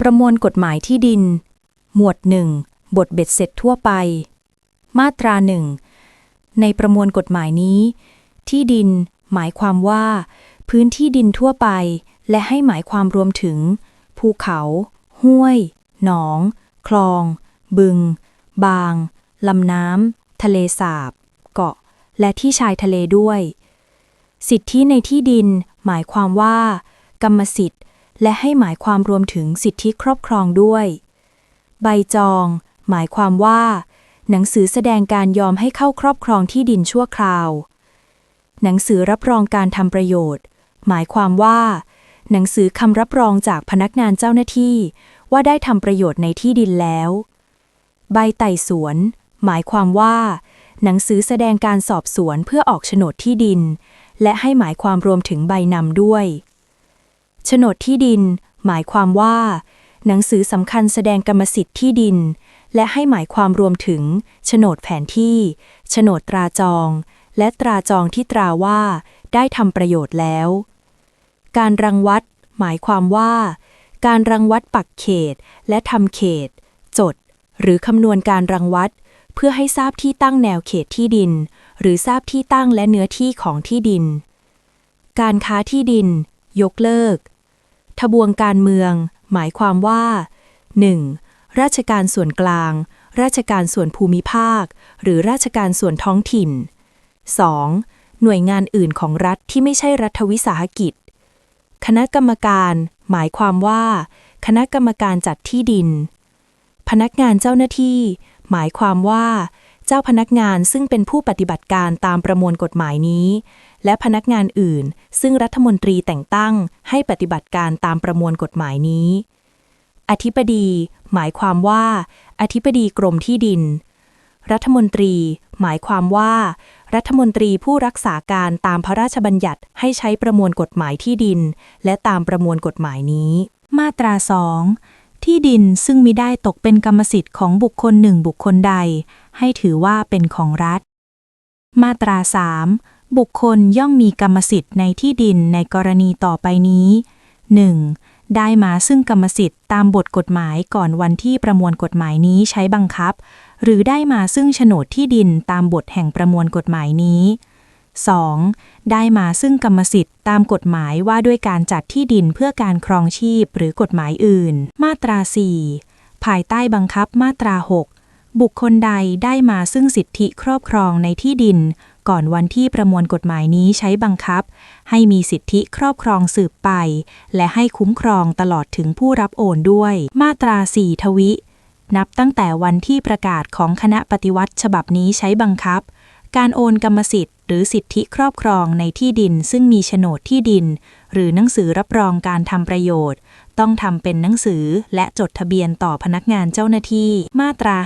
ประมวลกฎหมายที่ดิน หมวดหนึ่งบทเบ็ดเสร็จทั่วไป มาตราหนึ่งในประมวลกฎหมายนี้ ที่ดิน หมายความว่า พื้นที่ดินทั่วไป และให้หมายความรวมถึง ภูเขา ห้วย หนอง คลอง บึง บาง ลำน้ำ ทะเลสาบ เกาะ และที่ชายทะเลด้วย สิทธิในที่ดิน หมายความว่า กรรมสิทธิ์ และให้หมายความรวมถึงสิทธิครอบครองด้วย ใบจอง หมายความว่า หนังสือแสดงการยอมให้เข้าครอบครองที่ดินชั่วคราว หนังสือรับรองการทำประโยชน์ หมายความว่า หนังสือคำรับรองจากพนักงานเจ้าหน้าที่ ว่าได้ทำประโยชน์ในที่ดินแล้ว ใบไต่สวน หมายความว่า หนังสือแสดงการสอบสวนเพื่อออกโฉนดที่ดิน และให้หมายความรวมถึงใบนำด้วย โฉนดที่ดิน หมายความว่า หนังสือสำคัญแสดงกรรมสิทธิ์ที่ดิน และให้หมายความรวมถึงโฉนดแผนที่โฉนดตราจอง และตราจองที่ตราว่า ได้ทำประโยชน์แล้ว การรังวัด หมายความว่า การรังวัดปักเขตและทำเขต จด หรือคำนวณการรังวัด เพื่อให้ทราบที่ตั้งแนวเขตที่ดิน หรือทราบที่ตั้งและเนื้อที่ของที่ดิน การค้าที่ดิน ยกเลิก ทบวงการเมือง หมายความว่า 1. ราชการส่วนกลาง ราชการส่วนภูมิภาค หรือราชการส่วนท้องถิ่น 2. หน่วยงานอื่นของรัฐที่ไม่ใช่รัฐวิสาหกิจ คณะกรรมการ หมายความว่า คณะกรรมการจัดที่ดิน พนักงานเจ้าหน้าที่ หมายความว่า เจ้าพนักงานซึ่งเป็นผู้ปฏิบัติการตามประมวลกฎหมายนี้ และพนักงานอื่น ซึ่งรัฐมนตรีแต่งตั้งให้ปฏิบัติการตามประมวลกฎหมายนี้ อธิบดี หมายความว่า อธิบดีกรมที่ดิน รัฐมนตรี หมายความว่า รัฐมนตรีผู้รักษาการตามพระราชบัญญัติให้ใช้ประมวลกฎหมายที่ดิน และตามประมวลกฎหมายนี้ มาตราสองที่ดินซึ่งมิได้ตกเป็นกรรมสิทธิ์ของบุคคลหนึ่งบุคคลใด ให้ถือว่าเป็นของรัฐ มาตราสามบุคคลย่อมมีกรรมสิทธิ์ในที่ดินในกรณีต่อไปนี้ 1. ได้มาซึ่งกรรมสิทธิ์ตามบทกฎหมายก่อนวันที่ประมวลกฎหมายนี้ใช้บังคับ หรือได้มาซึ่งโฉนดที่ดินตามบทแห่งประมวลกฎหมายนี้ 2. ได้มาซึ่งกรรมสิทธิ์ตามกฎหมายว่าด้วยการจัดที่ดินเพื่อการครองชีพหรือกฎหมายอื่น มาตรา 4 ภายใต้บังคับมาตรา 6 บุคคลใดได้มาซึ่งสิทธิครอบครองในที่ดิน ก่อนวันที่ประมวลกฎหมายนี้ใช้บังคับ ให้มีสิทธิครอบครองสืบไป และให้คุ้มครองตลอดถึงผู้รับโอนด้วย มาตราสี่ทวิ นับตั้งแต่วันที่ประกาศของคณะปฏิวัติฉบับนี้ใช้บังคับ การโอนกรรมสิทธิ์ หรือสิทธิครอบครองในที่ดินซึ่งมีโฉนดที่ดิน หรือหนังสือรับรองการทำประโยชน์ ต้องทำเป็นหนังสือและจดทะเบียนต่อพนักงานเจ้าหน้าที่ มาตรา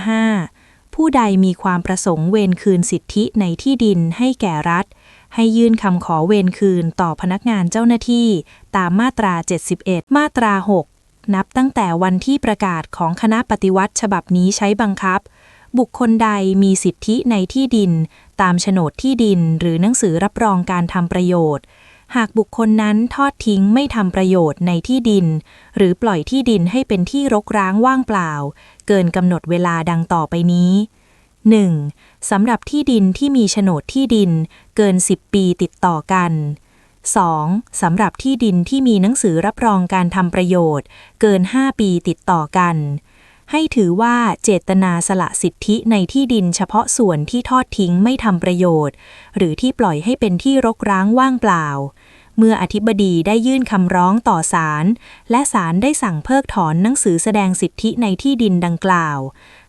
5 ผู้ใดมีความประสงค์เวรคืนสิทธิในที่ดินให้แก่รัฐ ให้ยื่นคำขอเวรคืนต่อพนักงานเจ้าหน้าที่ ตามมาตรา 71 มาตรา 6 นับตั้งแต่วันที่ประกาศของคณะปฏิวัติฉบับนี้ใช้บังคับ บุคคลใดมีสิทธิในที่ดิน ตามโฉนดที่ดินหรือหนังสือรับรองการทำประโยชน์ หากบุคคลนั้นทอดทิ้งไม่ทำประโยชน์ในที่ดิน หรือปล่อยที่ดินให้เป็นที่รกร้างว่างเปล่า เกินกำหนดเวลาดังต่อไปนี้ 1. สำหรับที่ดินที่มีโฉนดที่ดิน เกิน 10 ปีติดต่อกัน 2. สำหรับที่ดินที่มีหนังสือรับรองการทำประโยชน์ เกิน 5 ปีติดต่อกัน ให้ถือว่าเจตนาสละสิทธิในที่ดินเฉพาะส่วนที่ทอดทิ้งไม่ทำประโยชน์ หรือที่ปล่อยให้เป็นที่รกร้างว่างเปล่า เมื่ออธิบดีได้ยื่นคำร้องต่อศาลและศาลได้สั่งเพิกถอนหนังสือแสดงสิทธิในที่ดินดังกล่าว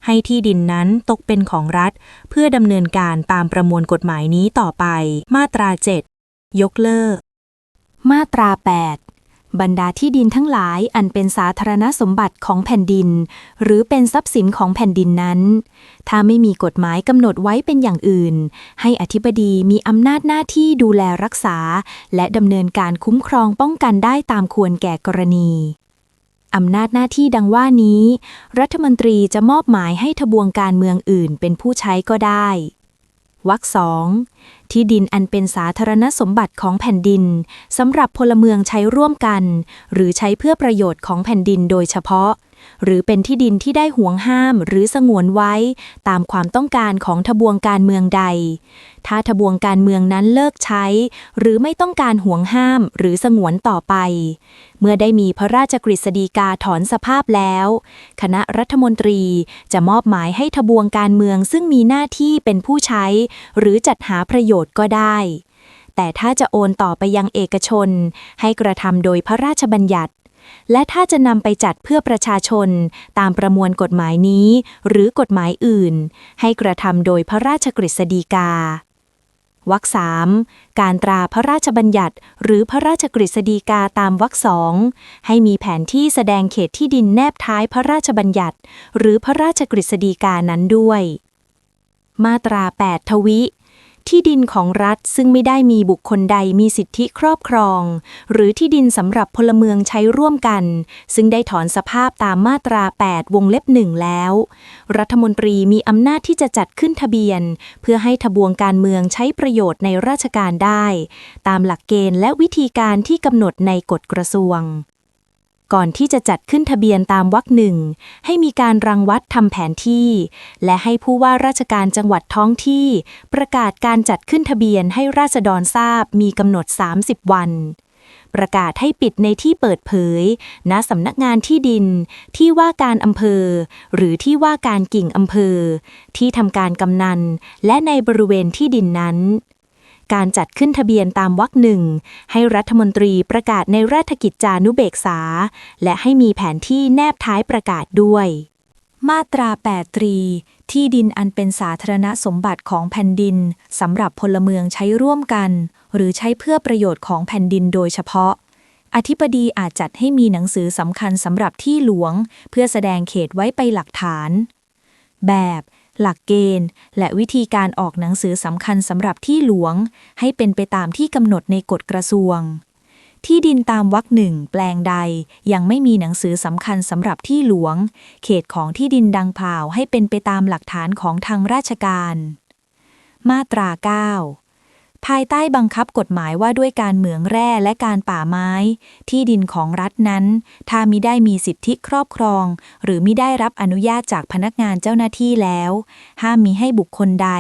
ให้ที่ดินนั้นตกเป็นของรัฐ เพื่อดำเนินการตามประมวลกฎหมายนี้ต่อไป มาตรา 7 ยกเลิก มาตรา 8 บรรดาที่ดินทั้งหลายอันเป็นสาธารณสมบัติของแผ่นดิน หรือเป็นทรัพย์สินของแผ่นดินนั้น ถ้าไม่มีกฎหมายกำหนดไว้เป็นอย่างอื่น ให้อธิบดีมีอำนาจหน้าที่ดูแลรักษา และดำเนินการคุ้มครองป้องกันได้ตามควรแก่กรณีอำนาจหน้าที่ดังว่านี้ รัฐมนตรีจะมอบหมายให้ทบวงการเมืองอื่นเป็นผู้ใช้ก็ได้ วรรคสองที่ดินอันเป็นสาธารณสมบัติของแผ่นดินสำหรับพลเมืองใช้ร่วมกัน หรือใช้เพื่อประโยชน์ของแผ่นดินโดยเฉพาะหรือเป็นที่ดินที่ได้ห่วงห้ามหรือสงวนไว้ ตามความต้องการของทบวงการเมืองใด ถ้าทบวงการเมืองนั้นเลิกใช้ หรือไม่ต้องการห่วงห้ามหรือสงวนต่อไป เมื่อได้มีพระราชกฤษฎีกาถอนสภาพแล้ว คณะรัฐมนตรีจะมอบหมายให้ทบวงการเมืองซึ่งมีหน้าที่เป็นผู้ใช้ หรือจัดหาประโยชน์ก็ได้แต่ถ้าจะโอนต่อไปยังเอกชน ให้กระทำโดยพระราชบัญญัติ และถ้าจะนำไปจัดเพื่อประชาชน ตามประมวลกฎหมายนี้ หรือกฎหมายอื่น ให้กระทำโดยพระราชกฤษฎีกาวรรคสามการตราพระราชบัญญัติ หรือพระราชกฤษฎีกาตามวรรคสองให้มีแผนที่แสดงเขตที่ดินแนบท้ายพระราชบัญญัติ หรือพระราชกฤษฎีกานั้นด้วย มาตรา 8 ทวิ ที่ดินของรัฐซึ่งไม่ได้มีบุคคลใดมีสิทธิครอบครอง หรือที่ดินสำหรับพลเมืองใช้ร่วมกัน ซึ่งได้ถอนสภาพตามมาตรา 8 วงเล็บหนึ่งแล้ว รัฐมนตรีมีอำนาจที่จะจัดขึ้นทะเบียน เพื่อให้ทบวงการเมืองใช้ประโยชน์ในราชการได้ ตามหลักเกณฑ์และวิธีการที่กำหนดในกฎกระทรวง ก่อนที่จะจัดขึ้นทะเบียนตามวรรคหนึ่ง ให้มีการรังวัดทำแผนที่ และให้ผู้ว่าราชการจังหวัดท้องที่ ประกาศการจัดขึ้นทะเบียนให้ราษฎรทราบมีกำหนด 30 วัน ประกาศให้ปิดในที่เปิดเผย ณสำนักงานที่ดิน ที่ว่าการอำเภอ หรือที่ว่าการกิ่งอำเภอ ที่ทำการกำนัน และในบริเวณที่ดินนั้น การจัดขึ้นทะเบียนตามวรรคหนึ่ง ให้รัฐมนตรีประกาศในราชกิจจานุเบกษา และให้มีแผนที่แนบท้ายประกาศด้วย มาตรา 8 ตรี ที่ดินอันเป็นสาธารณสมบัติของแผ่นดินสำหรับพลเมืองใช้ร่วมกัน หรือใช้เพื่อประโยชน์ของแผ่นดินโดยเฉพาะอธิบดีอาจจัดให้มีหนังสือสำคัญสำหรับที่หลวง เพื่อแสดงเขตไว้ไปหลักฐาน แบบ หลักเกณฑ์ และวิธีการออกหนังสือสำคัญสำหรับที่หลวง ให้เป็นไปตามที่กำหนดในกฎกระทรวง ที่ดินตามวรรคหนึ่งแปลงใดยังไม่มีหนังสือสำคัญสำหรับที่หลวง เขตของที่ดินดังเผ่าวให้เป็นไปตามหลักฐานของทางราชการ มาตรา 9 ภายใต้บังคับกฎหมายว่าด้วยการเหมืองแร่และการป่าไม้ ที่ดินของรัฐนั้น ถ้ามิได้มีสิทธิครอบครอง หรือมิได้รับอนุญาตจากพนักงานเจ้าหน้าที่แล้ว ห้ามมีให้บุคคลใด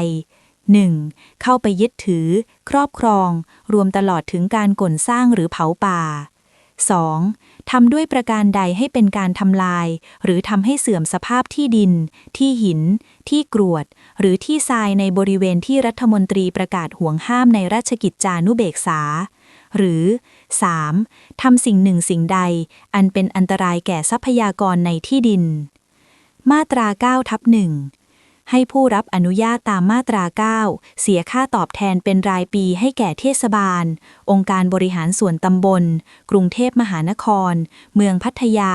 1. เข้าไปยึดถือ ครอบครอง รวมตลอดถึงการก่นสร้างหรือเผาป่า 2. ทำด้วยประการใดให้เป็นการทำลาย หรือทำให้เสื่อมสภาพที่ดิน ที่หิน ที่กรวด หรือที่ทรายในบริเวณที่รัฐมนตรีประกาศห่วงห้ามในราชกิจจานุเบกษา หรือ 3. ทำสิ่งหนึ่งสิ่งใด อันเป็นอันตรายแก่ทรัพยากรในที่ดิน มาตรา9ทับหนึ่ง ให้ผู้รับอนุญาตตามมาตรา 9 เสียค่าตอบแทนเป็นรายปีให้แก่เทศบาล องค์การบริหารส่วนตำบล กรุงเทพมหานคร เมืองพัทยา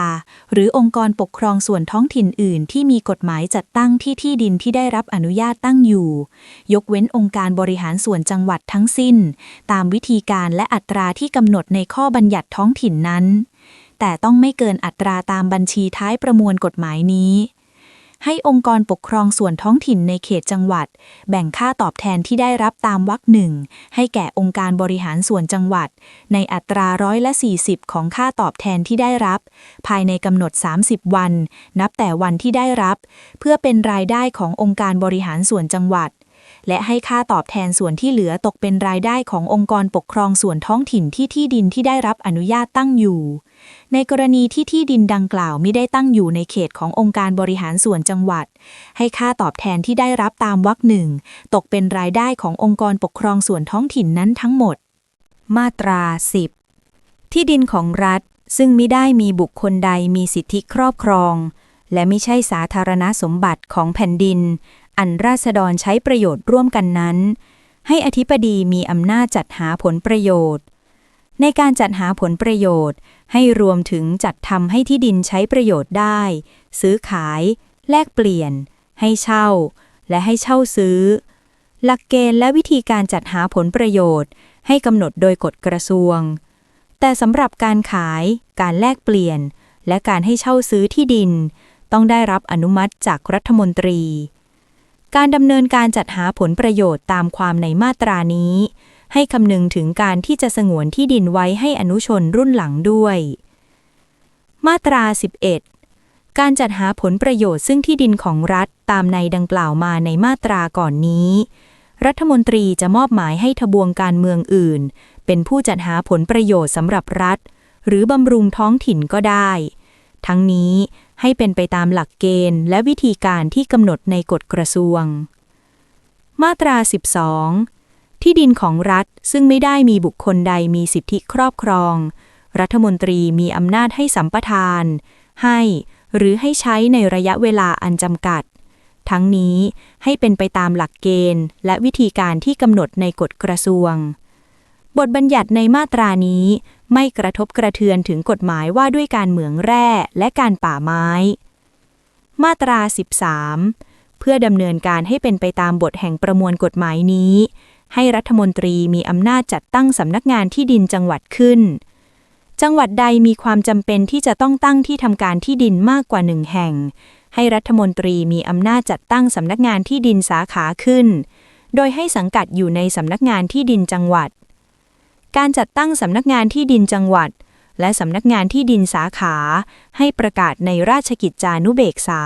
หรือองค์กรปกครองส่วนท้องถิ่นอื่น ที่มีกฎหมายจัดตั้งที่ที่ดินที่ได้รับอนุญาตตั้งอยู่ ยกเว้นองค์การบริหารส่วนจังหวัดทั้งสิ้น ตามวิธีการและอัตราที่กำหนดในข้อบัญญัติท้องถิ่นนั้น แต่ต้องไม่เกินอัตราตามบัญชีท้ายประมวลกฎหมายนี้ ให้องค์กรปกครองส่วนท้องถิ่นในเขตจังหวัด แบ่งค่าตอบแทนที่ได้รับตามวรรคหนึ่งให้แก่องค์การบริหารส่วนจังหวัด ในอัตราร้อยละ 40 ของค่าตอบแทนที่ได้รับ ภายในกำหนด 30 วัน นับแต่วันที่ได้รับ เพื่อเป็นรายได้ขององค์การบริหารส่วนจังหวัด และให้ค่าตอบแทนส่วนที่เหลือตกเป็นรายได้ขององค์กรปกครองส่วนท้องถิ่นที่ที่ดินที่ได้รับอนุญาตตั้งอยู่ ในกรณีที่ที่ดินดังกล่าวไม่ได้ตั้งอยู่ในเขตขององค์การบริหารส่วนจังหวัด ให้ค่าตอบแทนที่ได้รับตามวรรคหนึ่งตกเป็นรายได้ขององค์กรปกครองส่วนท้องถิ่นนั้นทั้งหมด มาตรา 10 ที่ดินของรัฐซึ่งไมิได้มีบุคคลใดมีสิทธิครอบครอง และไม่ใช่สาธารณสมบัติของแผ่นดิน อันราษฎรใช้ประโยชน์ร่วมกันนั้น ให้อธิบดีมีอำนาจจัดหาผลประโยชน์ ในการจัดหาผลประโยชน์ ให้รวมถึงจัดทำให้ที่ดินใช้ประโยชน์ได้ ซื้อขาย แลกเปลี่ยน ให้เช่า และให้เช่าซื้อ หลักเกณฑ์และวิธีการจัดหาผลประโยชน์ ให้กำหนดโดยกฎกระทรวง แต่สำหรับการขาย การแลกเปลี่ยน และการให้เช่าซื้อที่ดิน ต้องได้รับอนุมัติจากรัฐมนตรี การดำเนินการจัดหาผลประโยชน์ตามความในมาตรานี้ ให้คำนึงถึงการที่จะสงวนที่ดินไว้ให้อนุชนรุ่นหลังด้วย มาตรา 11 การจัดหาผลประโยชน์ซึ่งที่ดินของรัฐตามในดังกล่าวมาในมาตราก่อนนี้ รัฐมนตรีจะมอบหมายให้ทบวงการเมืองอื่น เป็นผู้จัดหาผลประโยชน์สำหรับรัฐ หรือบำรุงท้องถิ่นก็ได้ ทั้งนี้ ให้เป็นไปตามหลักเกณฑ์ และวิธีการที่กำหนดในกฎกระทรวง มาตรา 12 ที่ดินของรัฐซึ่งไม่ได้มีบุคคลใดมีสิทธิครอบครอง รัฐมนตรีมีอำนาจให้สัมปทาน ให้หรือให้ใช้ในระยะเวลาอันจำกัด ทั้งนี้ให้เป็นไปตามหลักเกณฑ์ และวิธีการที่กำหนดในกฎกระทรวง บทบัญญัติในมาตรานี้ ไม่กระทบกระเทือนถึงกฎหมายว่าด้วยการเหมืองแร่และการป่าไม้ มาตรา 13 เพื่อดำเนินการให้เป็นไปตามบทแห่งประมวลกฎหมายนี้ ให้รัฐมนตรีมีอำนาจจัดตั้งสำนักงานที่ดินจังหวัดขึ้น จังหวัดใดมีความจำเป็นที่จะต้องตั้งที่ทำการที่ดินมากกว่าหนึ่งแห่ง ให้รัฐมนตรีมีอำนาจจัดตั้งสำนักงานที่ดินสาขาขึ้น โดยให้สังกัดอยู่ในสำนักงานที่ดินจังหวัด การจัดตั้งสำนักงานที่ดินจังหวัด และสำนักงานที่ดินสาขา ให้ประกาศในราชกิจจานุเบกษา